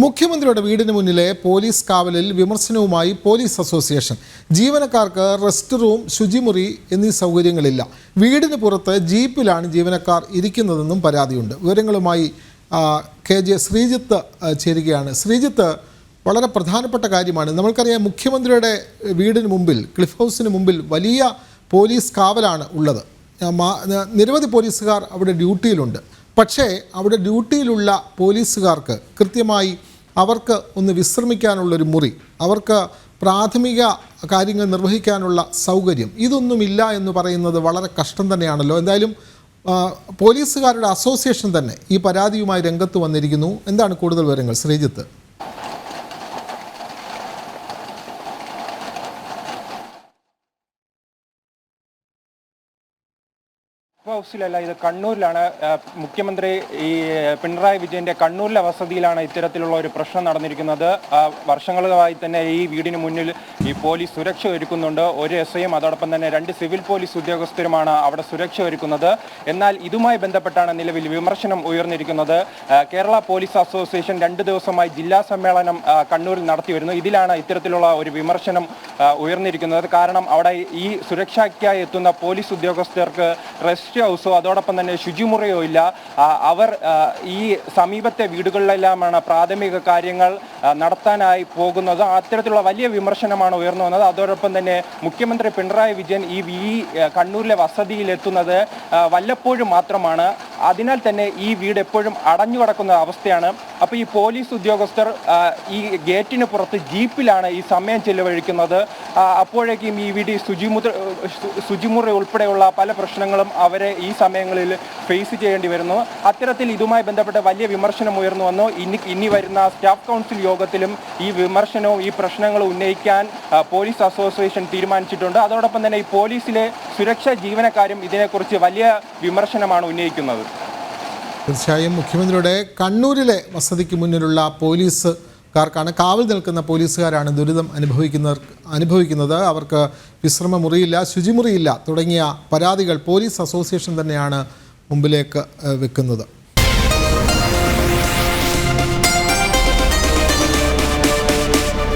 മുഖ്യമന്ത്രിയുടെ വീടിന് മുന്നിലെ പോലീസ് കാവലിൽ വിമർശനവുമായി പോലീസ് അസോസിയേഷൻ. ജീവനക്കാർക്ക് റെസ്റ്റ് റൂം ശുചിമുറി എന്നീ സൗകര്യങ്ങളില്ല. വീടിന് പുറത്ത് ജീപ്പിലാണ് ജീവനക്കാർ ഇരിക്കുന്നതെന്നും പരാതിയുണ്ട്. വിവരങ്ങളുമായി കെ. ജെ. ശ്രീജിത്ത് ചേരുകയാണ്. ശ്രീജിത്ത് വളരെ പ്രധാനപ്പെട്ട കാര്യമാണ്. നമ്മൾക്കറിയാം മുഖ്യമന്ത്രിയുടെ വീടിന് മുമ്പിൽ ക്ലിഫ് ഹൗസിന് മുമ്പിൽ വലിയ പോലീസ് കാവലാണ് ഉള്ളത്. നിരവധി പോലീസുകാർ അവിടെ ഡ്യൂട്ടിയിലുണ്ട്. പക്ഷേ അവിടെ ഡ്യൂട്ടിയിലുള്ള പോലീസുകാർക്ക് കൃത്യമായി അവർക്ക് ഒന്ന് വിശ്രമിക്കാനുള്ളൊരു മുറി അവർക്ക് പ്രാഥമിക കാര്യങ്ങൾ നിർവഹിക്കാനുള്ള സൗകര്യം ഇതൊന്നുമില്ല എന്ന് പറയുന്നത് വളരെ കഷ്ടം തന്നെയാണല്ലോ. എന്തായാലും പോലീസുകാരുടെ അസോസിയേഷൻ തന്നെ ഈ പരാതിയുമായി രംഗത്ത് വന്നിരിക്കുന്നു. എന്താണ് കൂടുതൽ വിവരങ്ങൾ? ശ്രീജിത്ത്. ഹൗസിലല്ല ഇത് കണ്ണൂരിലാണ്. മുഖ്യമന്ത്രി ഈ പിണറായി വിജയന്റെ കണ്ണൂരിലെ വസതിയിലാണ് ഇത്തരത്തിലുള്ള ഒരു പ്രശ്നം നടന്നിരിക്കുന്നത്. വർഷങ്ങളായി തന്നെ ഈ വീടിന് മുന്നിൽ ഈ പോലീസ് സുരക്ഷ ഒരുക്കുന്നുണ്ട്. ഒരു എസ് ഐയും അതോടൊപ്പം തന്നെ രണ്ട് സിവിൽ പോലീസ് ഉദ്യോഗസ്ഥരുമാണ് അവിടെ സുരക്ഷ ഒരുക്കുന്നത്. എന്നാൽ ഇതുമായി ബന്ധപ്പെട്ടാണ് നിലവിൽ വിമർശനം ഉയർന്നിരിക്കുന്നത്. കേരള പോലീസ് അസോസിയേഷൻ രണ്ട് ദിവസമായി ജില്ലാ സമ്മേളനം കണ്ണൂരിൽ നടത്തി വരുന്നു. ഇതിലാണ് ഇത്തരത്തിലുള്ള ഒരു വിമർശനം ഉയർന്നിരിക്കുന്നത്. കാരണം അവിടെ ഈ സുരക്ഷയ്ക്കായി എത്തുന്ന പോലീസ് ഉദ്യോഗസ്ഥർക്ക് റെസ്റ്റ് ഹൗസോ അതോടൊപ്പം തന്നെ ശുചിമുറിയോ ഇല്ല. അവർ ഈ സമീപത്തെ വീടുകളിലെല്ലാമാണ് പ്രാഥമിക കാര്യങ്ങൾ നടത്താനായി പോകുന്നത്. അത്തരത്തിലുള്ള വലിയ വിമർശനമാണ് ഉയർന്നു വന്നത്. അതോടൊപ്പം തന്നെ മുഖ്യമന്ത്രി പിണറായി വിജയൻ ഈ കണ്ണൂരിലെ വസതിയിൽ എത്തുന്നത് വല്ലപ്പോഴും മാത്രമാണ്. അതിനാൽ തന്നെ ഈ വീട് എപ്പോഴും അടഞ്ഞു കിടക്കുന്ന അവസ്ഥയാണ്. അപ്പോൾ ഈ പോലീസ് ഉദ്യോഗസ്ഥർ ഈ ഗേറ്റിന് പുറത്ത് ജീപ്പിലാണ് ഈ സമയം ചെലവഴിക്കുന്നത്. അപ്പോഴേക്കും ഈ വീട് ശുചിമുദ്ര ശു- ശുചിമുറി ഉൾപ്പെടെയുള്ള പല പ്രശ്നങ്ങളും അവരെ ഈ സമയങ്ങളിൽ ഫേസ് ചെയ്യേണ്ടി വരുന്നു. അത്തരത്തിൽ ഇതുമായി ബന്ധപ്പെട്ട വലിയ വിമർശനം ഉയർന്നു വന്നു. ഇനി ഇനി വരുന്ന സ്റ്റാഫ് കൗൺസിൽ യോഗത്തിലും ഈ വിമർശനവും ഈ പ്രശ്നങ്ങളും ഉന്നയിക്കാൻ പോലീസ് അസോസിയേഷൻ തീരുമാനിച്ചിട്ടുണ്ട്. അതോടൊപ്പം തന്നെ ഈ പോലീസിലെ സുരക്ഷാ ജീവനക്കാരും ഇതിനെക്കുറിച്ച് വലിയ വിമർശനമാണ് ഉന്നയിക്കുന്നത്. തീർച്ചയായും മുഖ്യമന്ത്രിയുടെ കണ്ണൂരിലെ വസതിക്ക് മുന്നിലുള്ള പോലീസ് പോലീസുകാർക്കാണ് കാവൽ നിൽക്കുന്ന പോലീസുകാരാണ് ദുരിതം അനുഭവിക്കുന്നവർ അനുഭവിക്കുന്നത്. അവർക്ക് വിശ്രമമുറിയില്ല ശുചിമുറിയില്ല തുടങ്ങിയ പരാതികൾ പോലീസ് അസോസിയേഷൻ തന്നെയാണ് മുമ്പിലേക്ക് വെക്കുന്നത്.